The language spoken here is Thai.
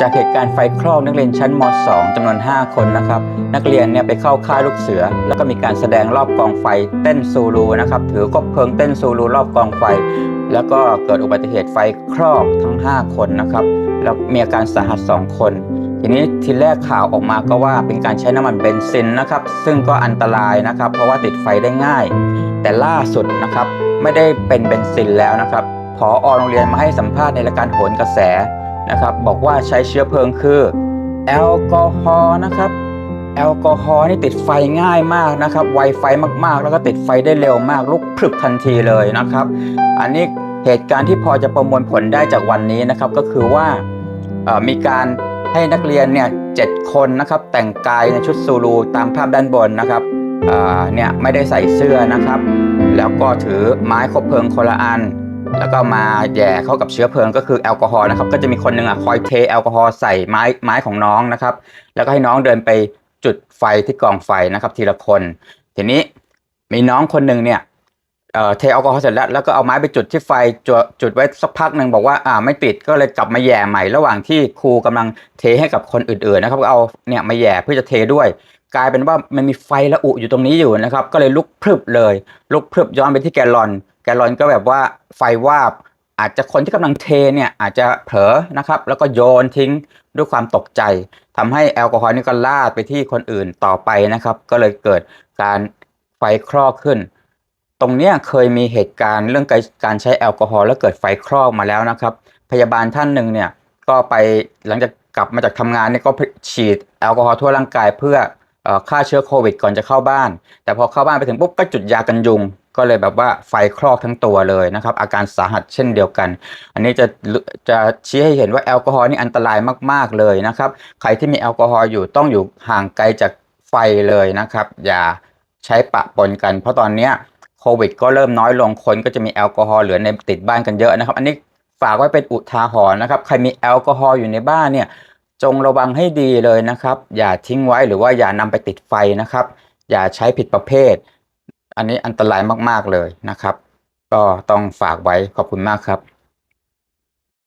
จากเหตุการณ์ไฟคลอกนักเรียนชั้นม .2 จำนวน 5 คนนะครับ นักเรียนเนี่ยไปเข้าค่ายลูกเสือ แล้วก็มีการแสดงรอบกองไฟเต้นซูรูนะครับ ถือคบเพลิงเต้นซูรูรอบกองไฟ แล้วก็เกิดอุบัติเหตุไฟคลอกทั้ง 5 คนนะครับ แล้วมีอาการสาหัส 2 คนทีนี้ทีแรกข่าวออกมาก็ว่าเป็นการใช้น้ำมันเบนซินนะครับ ซึ่งก็อันตรายนะครับ เพราะว่าติดไฟได้ง่าย แต่ล่าสุดนะครับ ไม่ได้เป็นเบนซินแล้วนะครับผอโรงเรียนมาให้สัมภาษณ์ในรายการโหนกระแส นะครับบอกว่าใช้เชื้อเพลิงคือแอลกอฮอล์นะครับแอลกอฮอล์นี่ติดไฟง่ายมากนะครับไวไฟมากๆ แล้วก็ติดไฟได้เร็วมากลุกพรึบทันทีเลยนะครับ อันนี้เหตุการณ์ที่พอจะประมวลผลได้จากวันนี้นะครับก็คือว่ามีการให้นักเรียนเนี่ยเจ็ดคนนะครับแต่งกายในชุดซูรูตามภาพด้านบนนะครับเอ่อเนี่ยไม่ได้ใส่เสื้อนะครับ แล้วก็ถือไม้คบเพลิงคนละอัน แล้วก็มาแย่เข้ากับเชื้อเพลิงก็คือแอลกอฮอล์นะครับ ก็จะมีคนหนึ่งอะคอยเทแอลกอฮอล์ใส่ไม้ไม้ของน้องนะครับ แล้วก็ให้น้องเดินไปจุดไฟที่กองไฟนะครับ ทีละคน ทีนี้มีน้องคนหนึ่งเนี่ยเอ่อเทแอลกอฮอล์เสร็จแล้วแล้วก็เอาไม้ไปจุดที่ไฟจุดจุดไว้สักพักหนึ่งบอกว่าอ่าไม่ติดก็เลยกลับมาแย่ใหม่ ระหว่างที่ครูกำลังเทให้กับคนอื่นๆนะครับก็เอาเนี่ยมาแย่เพื่อจะเทด้วย กลายเป็นว่ามันมีไฟระอุอยู่ตรงนี้อยู่นะครับ ก็เลยลุกพรึบเลย ลุกพรึบย้อนไปที่แกลลอน แกลลอนก็แบบว่าไฟวาบ อาจจะคนที่กำลังเทเนี่ยอาจจะเผลอนะครับ แล้วก็โยนทิ้งด้วยความตกใจทำให้แอลกอฮอล์นี่ก็ลาดไปที่คนอื่นต่อไปนะครับ ก็เลยเกิดการไฟคลอกขึ้น ตรงเนี้เคยมีเหตุการณ์เรื่องการใช้แอลกอฮอล์แล้วเกิดไฟคลอกมาแล้วนะครับ พยาบาลท่านหนึ่งเนี่ยก็ไปหลังจากกลับมาจากทำงานเนี่ยก็ฉีดแอลกอฮอล์ทั่วร่างกายเพื่อ ฆ่าเชื้อโควิดก่อนจะเข้าบ้าน แต่พอเข้าบ้านไปถึงปุ๊บก็จุดยากันยุง ก็เลยแบบว่าไฟคลอกทั้งตัวเลยนะครับ อาการสาหัสเช่นเดียวกัน อันนี้จะจะชี้ให้เห็นว่าแอลกอฮอล์นี่อันตรายมาก ๆเลยนะครับ ใครที่มีแอลกอฮอล์อยู่ต้องอยู่ห่างไกลจากไฟเลยนะครับ อย่าใช้ปะปนกัน เพราะตอนนี้โควิด ก็เริ่มน้อยลงคนก็จะมีแอลกอฮอล์เหลือในติดบ้านกันเยอะนะครับ อันนี้ฝากไว้เป็นอุทาหรณ์นะครับ ใครมีแอลกอฮอล์อยู่ในบ้านเนี่ย จงระวังให้ดีเลยนะครับ อย่าทิ้งไว้หรือว่าอย่านำไปติดไฟนะครับ อย่าใช้ผิดประเภท อันนี้อันตรายมากๆเลยนะครับ ก็ต้องฝากไว้ขอบคุณมากครับ